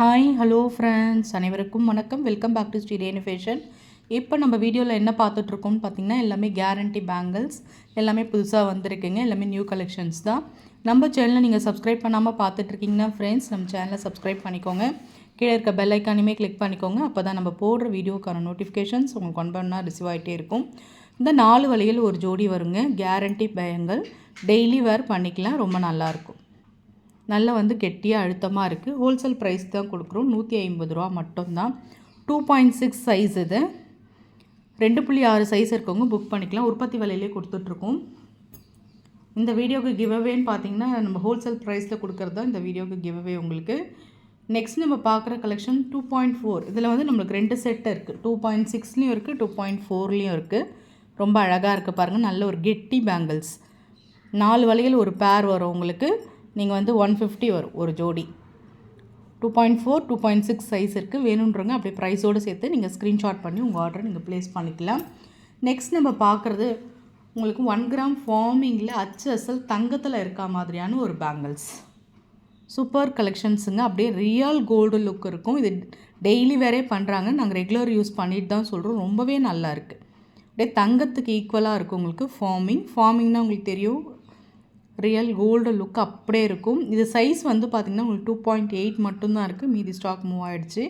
Hi hello friends அனைவருக்கும் வணக்கம். Welcome back to Sri fashion இப்போ நம்ம வீடியோவில் என்ன பார்த்துட்ருக்கோம்னு பார்த்தீங்கன்னா எல்லாமே கேரண்டி பேங்கிள்ஸ் எல்லாமே புதுசாக வந்திருக்குங்க. எல்லாமே நியூ கலெக்ஷன்ஸ் தான். நம்ம சேனலை நீங்கள் சப்ஸ்கிரைப் பண்ணாமல் பார்த்துட்ருக்கீங்கன்னா ஃப்ரெண்ட்ஸ் நம்ம சேனலை சப்ஸ்கிரைப் பண்ணிக்கோங்க. கீழே இருக்க பெல் ஐக்கானுமே கிளிக் பண்ணிக்கோங்க. அப்போ தான் நம்ம போடுற வீடியோக்கான நோட்டிஃபிகேஷன்ஸ் உங்களுக்கு ஒன் பண்ணால் ரிசீவ் ஆகிட்டே இருக்கும். இந்த நாலு வழியில் ஒரு ஜோடி வருங்க. கேரண்டி பயங்கள் டெய்லி வேர் பண்ணிக்கலாம். ரொம்ப நல்லாயிருக்கும் நல்லா வந்து கெட்டியாக அழுத்தமாக இருக்குது ஹோல்சேல் ப்ரைஸ் தான் கொடுக்குறோம். நூற்றி ஐம்பது ரூபா மட்டும்தான். டூ பாயிண்ட் சிக்ஸ் சைஸ் இது. ரெண்டு புள்ளி ஆறு சைஸ் இருக்கவங்க புக் பண்ணிக்கலாம். உற்பத்தி விலையிலே கொடுத்துட்ருக்கோம். இந்த வீடியோக்கு கிவ்அவேன்னு பார்த்தீங்கன்னா நம்ம ஹோல்சேல் ப்ரைஸில் கொடுக்குறது தான் இந்த வீடியோக்கு கிவ்அவே உங்களுக்கு. நெக்ஸ்ட் நம்ம பார்க்குற கலெக்ஷன் டூ பாயிண்ட் ஃபோர் இதில் வந்து நம்மளுக்கு ரெண்டு செட்டு இருக்குது டூ பாயிண்ட் சிக்ஸ்லேயும் இருக்குது டூ பாயிண்ட் ஃபோர்லேயும் இருக்குது ரொம்ப அழகாக இருக்குது பாருங்கள் நல்ல ஒரு கெட்டி பேங்கிள்ஸ் நாலு வழியில் ஒரு பேர் வரும் உங்களுக்கு. நீங்கள் வந்து ஒன் ஃபிஃப்டி வரும் ஒரு ஜோடி. Two point four two point six size இருக்குது வேணுன்றவங்க அப்படியே ப்ரைஸோடு சேர்த்து நீங்கள் ஸ்க்ரீன்ஷாட் பண்ணி உங்கள் ஆர்டரை நீங்கள் ப்ளேஸ் பண்ணிக்கலாம். நெக்ஸ்ட் நம்ம பார்க்குறது உங்களுக்கு ஒன் கிராம் ஃபார்மிங்கில் அச்சு அசல் தங்கத்தில் இருக்கா மாதிரியான ஒரு பேங்கிள்ஸ் சூப்பர் கலெக்ஷன்ஸுங்க அப்படியே ரியல் கோல்டு லுக் இருக்கும். இது டெய்லி வேறே பண்ணுறாங்க நாங்கள் ரெகுலர் யூஸ் பண்ணிட்டு தான் சொல்கிறோம் ரொம்பவே நல்லா இருக்குது அப்படியே தங்கத்துக்கு ஈக்குவலாக இருக்கும் உங்களுக்கு ஃபார்மிங் ஃபார்மிங்னால் உங்களுக்கு தெரியும். ரியல் கோல்டு லுக் அப்படியே இருக்கும். இது சைஸ் வந்து பார்த்திங்கன்னா உங்களுக்கு டூ பாயிண்ட் எயிட் மட்டும்தான் இருக்குது மீதி ஸ்டாக் மூவ் ஆகிடுச்சு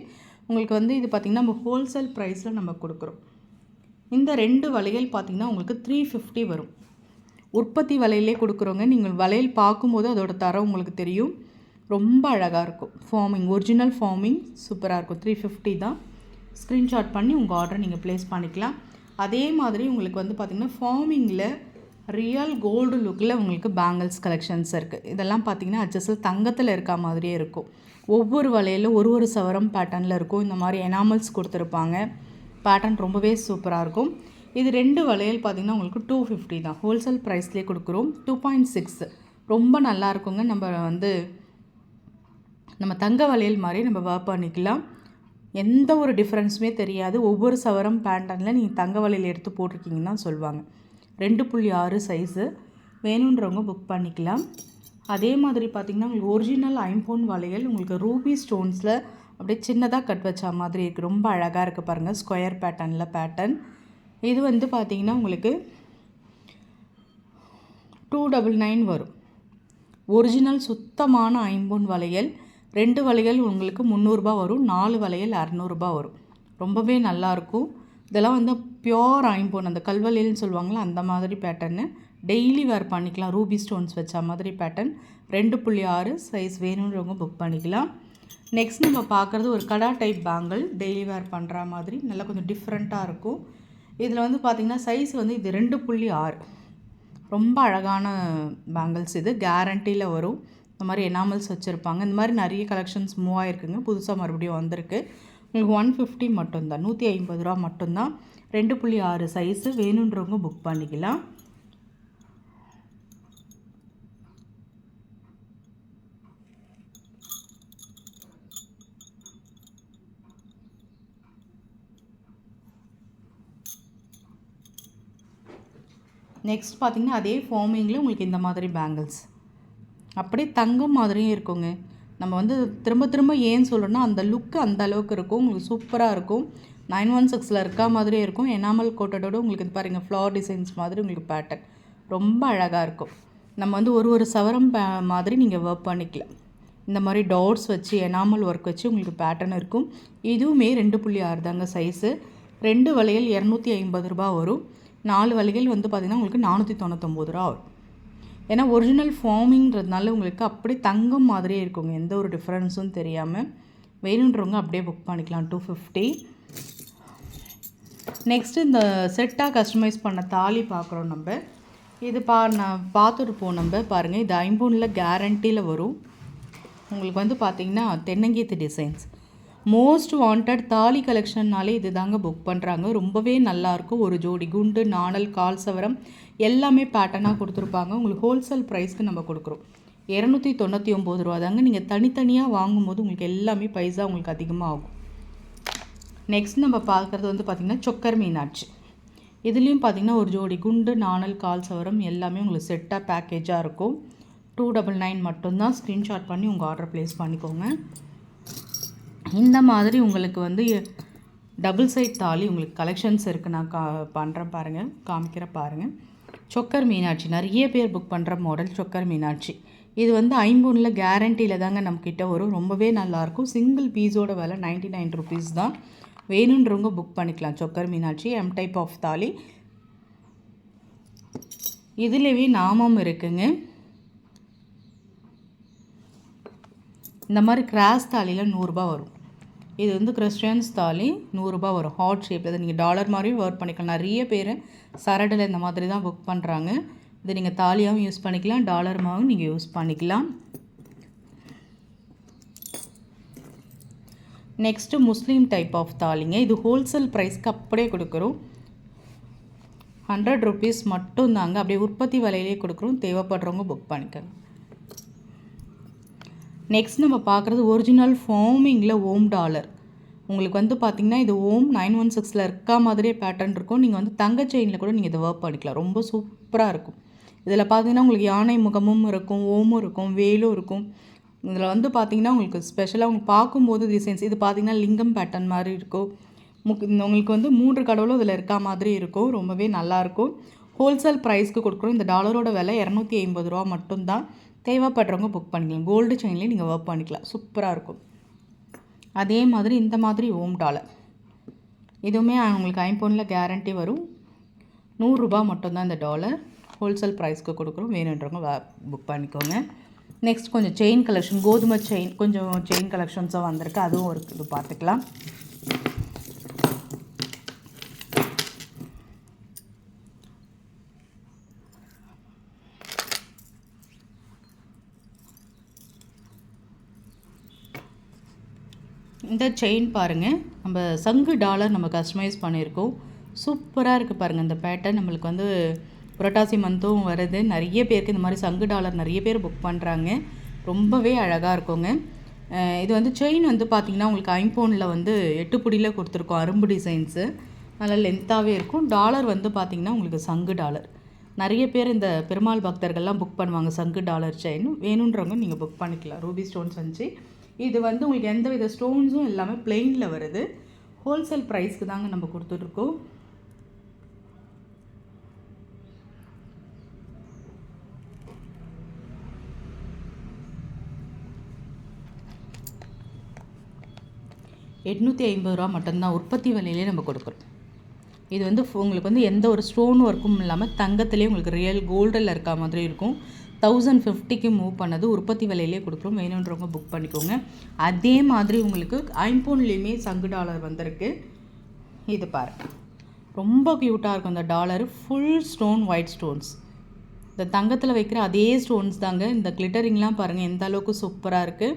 உங்களுக்கு வந்து இது பார்த்திங்கன்னா நம்ம ஹோல்சேல் ப்ரைஸில் நம்ம கொடுக்குறோம். இந்த ரெண்டு வளையல் பார்த்திங்கன்னா உங்களுக்கு த்ரீ ஃபிஃப்டி வரும். உற்பத்தி வலையிலே கொடுக்குறோங்க நீங்கள் வளையல் பார்க்கும்போது அதோட தரம் உங்களுக்கு தெரியும். ரொம்ப அழகாக இருக்கும். ஃபார்மிங் ஒரிஜினல் ஃபார்மிங் சூப்பராக இருக்கும். த்ரீ ஃபிஃப்டி தான். ஸ்க்ரீன்ஷாட் பண்ணி உங்கள் ஆர்டரை நீங்கள் ப்ளேஸ் பண்ணிக்கலாம். அதே மாதிரி உங்களுக்கு வந்து பார்த்திங்கன்னா ஃபார்மிங்கில் ரியல் கோல்டு லுக்கில் உங்களுக்கு பேங்கிள்ஸ் கலெக்ஷன்ஸ் இருக்குது இதெல்லாம் பார்த்தீங்கன்னா அட்ஜஸ்டில் தங்கத்தில் இருக்க மாதிரியே இருக்கும். ஒவ்வொரு வலையிலும் ஒரு ஒரு சவரம் பேட்டர்னில் இருக்கும். இந்த மாதிரி எனாமல்ஸ் கொடுத்துருப்பாங்க. பேட்டர்ன் ரொம்பவே சூப்பராக இருக்கும். இது ரெண்டு வளையல் பார்த்திங்கன்னா உங்களுக்கு டூ ஃபிஃப்டி தான். ஹோல்சேல் ப்ரைஸ்லேயே கொடுக்குறோம். டூ பாயிண்ட் சிக்ஸ் ரொம்ப நல்லா இருக்குங்க. நம்ம வந்து நம்ம தங்க வளையல் மாதிரி நம்ம ஒர்க் பண்ணிக்கலாம். எந்த ஒரு டிஃப்ரென்ஸுமே தெரியாது. ஒவ்வொரு சவரம் பேண்டனில் நீங்கள் தங்க வளையல் எடுத்து போட்டிருக்கீங்கன்னா சொல்லுவாங்க. ரெண்டு புள்ளி ஆறு சைஸு வேணுன்றவங்க புக் பண்ணிக்கலாம். அதே மாதிரி பார்த்திங்கன்னா உங்களுக்கு ஒரிஜினல் ஐம்போன் வளையல் உங்களுக்கு ரூபி ஸ்டோன்ஸில் அப்படியே சின்னதாக கட் வச்ச மாதிரி இருக்குது ரொம்ப அழகாக இருக்குது பாருங்கள் ஸ்கொயர் பேட்டர்னில் பேட்டர்ன் இது வந்து பார்த்திங்கன்னா உங்களுக்கு டூ டபுள் நைன் வரும். ஒரிஜினல் சுத்தமான ஐம்பொன் வளையல் ரெண்டு வளையல் உங்களுக்கு முந்நூறுரூபா வரும் நாலு வளையல் அறநூறுபா வரும். ரொம்பவே நல்லாயிருக்கும் இதெல்லாம் வந்து பியோர் ஐம்போன் அந்த கல்வலையில்னு சொல்லுவாங்களே அந்த மாதிரி பேட்டர்னு டெய்லி வேர் பண்ணிக்கலாம். ரூபி ஸ்டோன்ஸ் வச்ச மாதிரி பேட்டர்ன் ரெண்டு புள்ளி ஆறு சைஸ் வேணுன்றவங்க புக் பண்ணிக்கலாம். நெக்ஸ்ட் நம்ம பார்க்குறது ஒரு கடா டைப் பேங்கிள் டெய்லி வேர் பண்ணுற மாதிரி. நல்லா கொஞ்சம் டிஃப்ரெண்ட்டாக இருக்கும். இதில் வந்து பார்த்திங்கன்னா சைஸ் வந்து இது ரெண்டு புள்ளி ஆறு. ரொம்ப அழகான பேங்கிள்ஸ் இது. கேரண்டியில் வரும். இந்த மாதிரி எனாமல்ஸ் வச்சுருப்பாங்க. இந்த மாதிரி நிறைய கலெக்ஷன்ஸ் மூவ் ஆகிருக்குங்க புதுசாக மறுபடியும் வந்திருக்கு. உங்களுக்கு ஒன் ஃபிஃப்டி மட்டும்தான். நூற்றி ஐம்பது ரூபா மட்டும்தான். ரெண்டு புள்ளி ஆறு சைஸு வேணுன்றவங்க புக் பண்ணிக்கலாம். நெக்ஸ்ட் பார்த்திங்கன்னா அதே ஃபார்மிங்கில் உங்களுக்கு இந்த மாதிரி பேங்கிள்ஸ் அப்படியே தங்கம் மாதிரியும் இருக்குங்க. நம்ம வந்து திரும்ப திரும்ப ஏன் சொல்லணும்னா அந்த லுக்கு அந்த அளவுக்கு இருக்கும். உங்களுக்கு சூப்பராக இருக்கும். நைன் ஒன் சிக்ஸில் இருக்கா மாதிரியே இருக்கும். எனாமல் கோட்டடோட உங்களுக்கு இது பாருங்கள் ஃப்ளவர் டிசைன்ஸ் மாதிரி உங்களுக்கு பேட்டர்ன் ரொம்ப அழகாக இருக்கும். நம்ம வந்து ஒரு ஒரு சவரம் மாதிரி நீங்கள் ஒர்க் பண்ணிக்கலாம். இந்த மாதிரி டாட்ஸ் வச்சு எனாமல் ஒர்க் வச்சு உங்களுக்கு பேட்டர்ன் இருக்கும். இதுவுமே ரெண்டு புள்ளி ஆறு தாங்க சைஸு ரெண்டு வளையல் இரநூத்தி ஐம்பது ரூபா வரும். நாலு வளையல் வந்து பார்த்திங்கன்னா உங்களுக்கு நானூற்றி தொண்ணூற்றொம்பது ரூபா வரும். ஏன்னா ஒரிஜினல் ஃபார்மிங்கிறதுனால உங்களுக்கு அப்படி தங்கம் மாதிரியே இருக்குங்க. எந்த ஒரு டிஃப்ரென்ஸும் தெரியாமல் வேணுன்றவங்க அப்படியே புக் பண்ணிக்கலாம். டூ ஃபிஃப்டி நெக்ஸ்ட்டு இந்த செட்டாக கஸ்டமைஸ் பண்ண தாலி பார்க்குறோம் நம்ம. இது பா நான் பார்த்துருப்போம் நம்ம பாருங்கள் இது ஐம்பூனில் கேரண்டியில் வரும். உங்களுக்கு வந்து பார்த்திங்கன்னா தென்னங்கீத்து டிசைன்ஸ் மோஸ்ட் வாண்டட் தாலி கலெக்ஷன்னாலே இது தாங்க புக் பண்ணுறாங்க ரொம்பவே நல்லாயிருக்கும் ஒரு ஜோடி குண்டு நாணல் கால் சவரம். எல்லாமே பேட்டர்னாக கொடுத்துருப்பாங்க. உங்களுக்கு ஹோல்சேல் ப்ரைஸ்க்கு நம்ம கொடுக்குறோம். இரநூத்தி தொண்ணூற்றி ஒம்பது ரூபா தாங்க நீங்கள் தனித்தனியாக வாங்கும்போது உங்களுக்கு எல்லாமே பைசா உங்களுக்கு அதிகமாக ஆகும் நெக்ஸ்ட் நம்ம பார்க்குறது வந்து பார்த்திங்கன்னா சொக்கர் மீனாட்சி. இதுலேயும் பார்த்திங்கன்னா ஒரு ஜோடி குண்டு நாணல் கால் சவரம் எல்லாமே உங்களுக்கு செட்டாக பேக்கேஜாக இருக்கும். டூ டபுள் நைன் மட்டும்தான் ஸ்க்ரீன்ஷாட் பண்ணி உங்கள் ஆர்டர் ப்ளேஸ் பண்ணிக்கோங்க. இந்த மாதிரி உங்களுக்கு வந்து டபுள் சைட் தாலி உங்களுக்கு கலெக்ஷன்ஸ் இருக்குது நான் கா பண்ணுறேன் பாருங்கள் காமிக்கிற பாருங்கள் சொக்கர் மீனாட்சி. நிறைய பேர் புக் பண்ணுற மாடல் சொக்கர் மீனாட்சி. இது வந்து ஐம்பூனில் கேரண்டியில் தாங்க நம்மக்கிட்ட வரும். ரொம்பவே நல்லாயிருக்கும். சிங்கிள் பீஸோட விலை நைன்டி நைன் ருபீஸ் தான். வேணுன்றவங்க புக் பண்ணிக்கலாம். Chokkar Meenakshi M type of thali. இதுலவே நாமம் இருக்குங்க. இந்த மாதிரி கிராஸ் தாலியில் நூறுரூபா வரும். இது வந்து கிறிஸ்டியன்ஸ் தாலி நூறுரூபா வரும். ஹாட் ஷேப்பில் இதை நீங்கள் டாலர் மாதிரியும் ஒர்க் பண்ணிக்கலாம். நிறைய பேர் சரடில் இந்த மாதிரி தான் புக் பண்ணுறாங்க இதை நீங்கள் தாலியாகவும் யூஸ் பண்ணிக்கலாம். டாலருமாகவும் நீங்கள் யூஸ் பண்ணிக்கலாம். நெக்ஸ்ட்டு முஸ்லீம் டைப் ஆஃப் தாலிங்க. இது ஹோல்சேல் ப்ரைஸ்க்கு அப்படியே கொடுக்குறோம். ஹண்ட்ரட் ருபீஸ் மட்டும் தாங்க அப்படியே உற்பத்தி விலையிலே கொடுக்குறோம். தேவைப்படுறவங்க புக் பண்ணிக்கோங்க நெக்ஸ்ட் நம்ம பார்க்குறது ஒரிஜினல் ஃபார்மிங்கில் ஓம் டாலர். உங்களுக்கு வந்து பார்த்திங்கன்னா இது ஓம் நைன் ஒன் சிக்ஸில் இருக்கா மாதிரியே பேட்டர்ன் இருக்கும். நீங்கள் வந்து தங்க செயினில் கூட நீங்கள் இதை ஒர்க் பண்ணிக்கலாம். ரொம்ப சூப்பராக இருக்கும். இதில் பார்த்தீங்கன்னா உங்களுக்கு யானை முகமும் இருக்கும் ஓமும் இருக்கும் வேலும் இருக்கும். இதில் வந்து பார்த்திங்கன்னா உங்களுக்கு ஸ்பெஷலாக உங்களுக்கு பார்க்கும்போது டிசைன்ஸ் இது பார்த்திங்கன்னா லிங்கம் பேட்டர்ன் மாதிரி இருக்கும். முக் உங்களுக்கு வந்து மூன்று கடவுளும் இதில் இருக்கா மாதிரி இருக்கும். ரொம்பவே நல்லாயிருக்கும் ஹோல்சேல் ப்ரைஸ்க்கு கொடுக்குறோம் இந்த டாலரோட விலை இரநூத்தி ஐம்பது ரூபா மட்டும்தான். தேவைப்படுறவங்க புக் பண்ணிக்கலாம். கோல்டு செயின்லேயும் நீங்கள் ஒர்க் பண்ணிக்கலாம். சூப்பராக இருக்கும். அதே மாதிரி இந்த மாதிரி ஓம் டாலர் இதுவுமே உங்களுக்கு ஐம்பொனில் கேரண்டி வரும். நூறுரூபா மட்டும்தான் இந்த டாலர் ஹோல்சேல் ப்ரைஸ்க்கு கொடுக்குறோம். வேணுன்றவங்க புக் பண்ணிக்கோங்க. நெக்ஸ்ட் கொஞ்சம் செயின் கலெக்ஷன் கோதுமை செயின் கொஞ்சம் செயின் கலெக்ஷன்ஸும் வந்திருக்கு. அதுவும் ஒரு இது பார்த்துக்கலாம். இந்த செயின் பாருங்கள் நம்ம சங்கு டாலர் நம்ம கஸ்டமைஸ் பண்ணியிருக்கோம். சூப்பராக இருக்குது பாருங்கள் இந்த பேட்டர்ன் நம்மளுக்கு வந்து புரட்டாசி மந்த்தும் வருது. நிறைய பேருக்கு இந்த மாதிரி சங்கு டாலர் நிறைய பேர் புக் பண்ணுறாங்க ரொம்பவே அழகாக இருக்குங்க. இது வந்து செயின் வந்து பார்த்திங்கன்னா உங்களுக்கு ஐம்போனில் வந்து எட்டு புடியில் கொடுத்துருக்கோம். அரும்பு டிசைன்ஸு நல்லா லென்த்தாகவே இருக்கும். டாலர் வந்து பார்த்திங்கன்னா உங்களுக்கு சங்கு டாலர் நிறைய பேர் இந்த பெருமாள் பக்தர்கள்லாம் புக் பண்ணுவாங்க சங்கு டாலர் செயின் வேணுன்றவங்க நீங்கள் புக் பண்ணிக்கலாம். ரூபி ஸ்டோன்ஸ் வந்துச்சு இது வந்து உங்களுக்கு எந்த வித ஸ்டோன்ஸும் இல்லாமல் பிளெயினில் வருது. ஹோல்சேல் ப்ரைஸ்க்கு தாங்க நம்ம கொடுத்துட்ருக்கோம். எட்நூற்றி ஐம்பது ரூபா மட்டும்தான் உற்பத்தி விலையிலே நம்ம கொடுக்குறோம். இது வந்து உங்களுக்கு வந்து எந்த ஒரு ஸ்டோன் ஒர்க்கும் இல்லாமல் தங்கத்துலேயே உங்களுக்கு ரியல் கோல்டில் இருக்க மாதிரி இருக்கும். தௌசண்ட் ஃபிஃப்டிக்கு மூவ் பண்ணது உற்பத்தி விலையிலே கொடுக்குறோம். வேணுன்றவங்க புக் பண்ணிக்கோங்க. அதே மாதிரி உங்களுக்கு ஐம்போன்லேயுமே சங்கு டாலர் வந்திருக்கு. இது பாருங்கள் ரொம்ப க்யூட்டாக இருக்கும் இந்த dollar full stone white stones இந்த தங்கத்தில் வைக்கிற அதே ஸ்டோன்ஸ் தாங்க. இந்த கிளிட்டரிங்லாம் பாருங்கள் எந்த அளவுக்கு சூப்பராக இருக்குது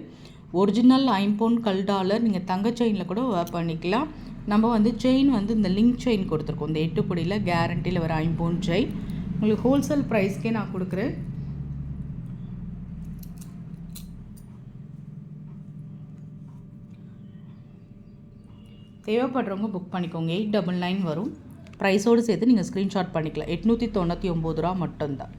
ஒரிஜினல் ஐம்போன் கல் டாலர் நீங்கள் தங்க செயினில் கூட பண்ணிக்கலாம். நம்ம வந்து செயின் வந்து இந்த லிங்க் செயின் கொடுத்துருக்கோம். இந்த எட்டுப்படியில் கேரண்டியில் வர ஐம்போன் செயின் உங்களுக்கு ஹோல்சேல் ப்ரைஸ்க்கே நான் கொடுக்குறேன். தேவைப்படுறவங்க புக் பண்ணிக்கோங்க. எயிட் டபுள் நைன் வரும். ப்ரைஸோடு சேர்த்து நீங்கள் ஸ்க்ரீன்ஷாட் பண்ணிக்கலாம். எட்நூற்றி தொண்ணூற்றி ஒம்பது ரூபா மட்டும்தான்.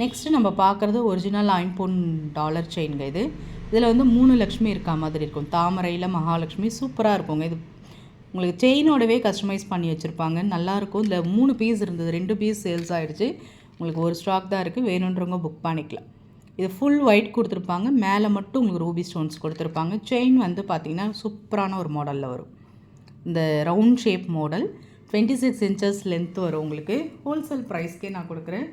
நெக்ஸ்ட்டு நம்ம பார்க்குறது ஒரிஜினல் ஐம்பொன் டாலர் செயின்ங்க இது. இதில் வந்து மூணு லக்ஷ்மி இருக்கா மாதிரி இருக்கும். தாமரையில் மகாலட்சுமி சூப்பராக இருக்குங்க. இது உங்களுக்கு செயினோடவே கஸ்டமைஸ் பண்ணி வச்சுருப்பாங்க. நல்லாயிருக்கும் இதில் மூணு பீஸ் இருந்தது. ரெண்டு பீஸ் சேல்ஸ் ஆகிடுச்சு உங்களுக்கு ஒரு ஸ்டாக் தான் இருக்குது வேணுன்றவங்க புக் பண்ணிக்கலாம். இது ஃபுல் ஒயிட் கொடுத்துருப்பாங்க. மேலே மட்டும் உங்களுக்கு ரூபி ஸ்டோன்ஸ் கொடுத்துருப்பாங்க. செயின் வந்து பார்த்திங்கன்னா சூப்பரான ஒரு மாடலில் வரும். இந்த round shape model twenty six inches length வரும் உங்களுக்கு. ஹோல்சேல் ப்ரைஸ்க்கே நான் கொடுக்குறேன்.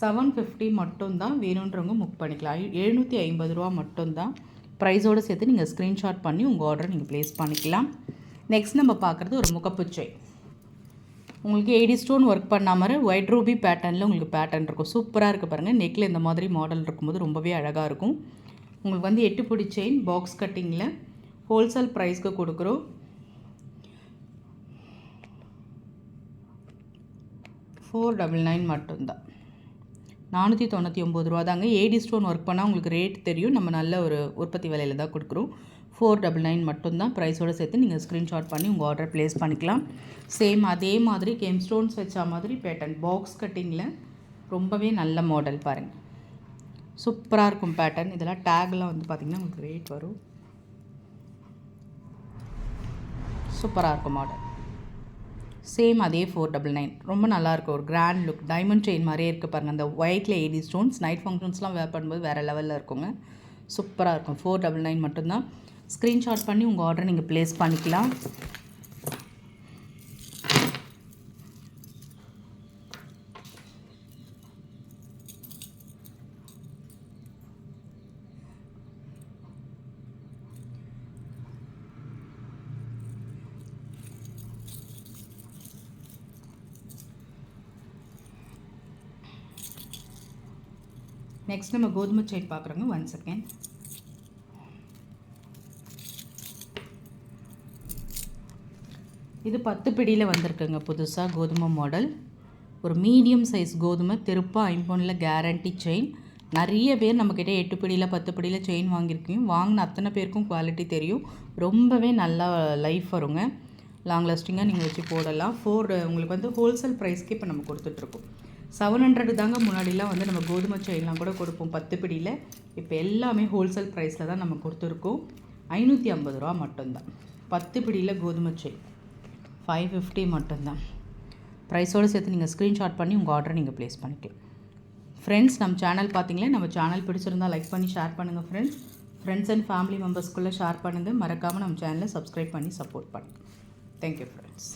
செவன் ஃபிஃப்டி மட்டும்தான் வேணுன்றவங்க புக் பண்ணிக்கலாம். எழுநூற்றி ஐம்பது ரூபா மட்டும்தான் ப்ரைஸோடு சேர்த்து நீங்கள் ஸ்க்ரீன்ஷாட் பண்ணி உங்கள் ஆர்டரை நீங்கள் ப்ளேஸ் பண்ணிக்கலாம். நெக்ஸ்ட் நம்ம பார்க்குறது ஒரு முகப்புச்சை. உங்களுக்கு எயிட்டி ஸ்டோன் ஒர்க் பண்ண மாதிரி ஒயிட் ரூபி பேட்டர்னில் உங்களுக்கு பேட்டர்ன் இருக்கும். சூப்பராக இருக்குது பாருங்கள் நெக்கில் இந்த மாதிரி மாடல் இருக்கும்போது ரொம்பவே அழகாக இருக்கும். உங்களுக்கு வந்து எட்டு பிடி செயின் பாக்ஸ் கட்டிங்கில் ஹோல்சேல் ப்ரைஸ்க்கு கொடுக்குறோம். ஃபோர் டபுள் நைன் மட்டும்தான். நானூற்றி தொண்ணூற்றி ஒம்பது ரூபா தாங்க. ஏடி ஸ்டோன் ஒர்க் பண்ணால் உங்களுக்கு ரேட் தெரியும். நம்ம நல்ல ஒரு உற்பத்தி விலையில் தான் கொடுக்குறோம். ஃபோர் டபுள் நைன் மட்டும்தான். ப்ரைஸோடு சேர்த்து நீங்கள் ஸ்க்ரீன்ஷாட் பண்ணி உங்கள் ஆர்டர் ப்ளேஸ் பண்ணிக்கலாம். சேம் அதே மாதிரி கேம் ஸ்டோன்ஸ் வச்சா மாதிரி பேட்டர்ன் பாக்ஸ் கட்டிங்கில் ரொம்பவே நல்ல மாடல் பாருங்கள் சூப்பராக இருக்கும் பேட்டர்ன் இதெல்லாம் டேக்லாம் வந்து பார்த்திங்கன்னா உங்களுக்கு ரேட் வரும். சூப்பராக இருக்கும் மாடல் சேம் அதே ஃபோர் டபுள் நைன் ரொம்ப நல்லாயிருக்கும் ஒரு கிராண்ட் லுக் டைமண்ட் செயின் மாதிரியே இருக்குது பாருங்கள் அந்த ஒயிட்டில் ஏடி ஸ்டோன்ஸ் நைட் ஃபங்க்ஷன்ஸ்லாம் வேர் பண்ணும்போது வேறு லெவலில் இருக்குங்க. சூப்பராக இருக்கும். ஃபோர் டபுள் நைன் மட்டும்தான். ஸ்க்ரீன்ஷாட் பண்ணி உங்கள் ஆர்டர் நீங்கள் ப்ளேஸ் பண்ணிக்கலாம். நெக்ஸ்ட் நம்ம கோதுமை செயின் பார்க்குறோங்க. ஒன் செகண்ட் இது பத்து பிடியில் வந்திருக்குங்க புதுசாக கோதுமை மாடல் ஒரு மீடியம் சைஸ் கோதுமை திருப்பாக ஐம்பொனில் கேரண்டி செயின் நிறைய பேர் நம்மக்கிட்ட எட்டு பிடியில் பத்து பிடியில் செயின் வாங்கியிருக்கீங்க. வாங்கின அத்தனை பேருக்கும் குவாலிட்டி தெரியும். ரொம்பவே நல்லா லைஃப் வருங்க. லாங் லாஸ்டிங்காக நீங்கள் வச்சு போடலாம். ஃபோர் உங்களுக்கு வந்து ஹோல்சேல் ப்ரைஸ்க்கு இப்போ நம்ம கொடுத்துட்ருக்கோம் செவன் ஹண்ட்ரடு தாங்க முன்னாடிலாம் வந்து நம்ம கோதுமை செயின்லாம் கூட கொடுப்போம். பத்து பிடியில். இப்போ எல்லாமே ஹோல்சேல் ப்ரைஸில் தான் நம்ம கொடுத்துருக்கோம். ஐநூற்றி ஐம்பது ரூபா மட்டும்தான். பத்து பிடியில் கோதுமை செயின் ஃபைவ் ஃபிஃப்டி மட்டும்தான். ப்ரைஸோடு சேர்த்து நீங்கள் ஸ்க்ரீன்ஷாட் பண்ணி உங்கள் ஆர்டரை நீங்கள் ப்ளேஸ் பண்ணிக்கலாம். ஃப்ரெண்ட்ஸ் நம்ம சேனல் பார்த்தீங்களே நம்ம சேனல் பிடிச்சிருந்தால் லைக் பண்ணி ஷேர் பண்ணுங்கள் ஃப்ரெண்ட்ஸ் ஃப்ரெண்ட்ஸ் அண்ட் ஃபேமிலி மெம்பர்ஸ்க்குள்ளே ஷேர் பண்ணுங்கள் மறக்காமல் நம்ம சேனலை சப்ஸ்கிரைப் பண்ணி சப்போர்ட் பண்ணுங்கள் தேங்க்யூ ஃப்ரெண்ட்ஸ்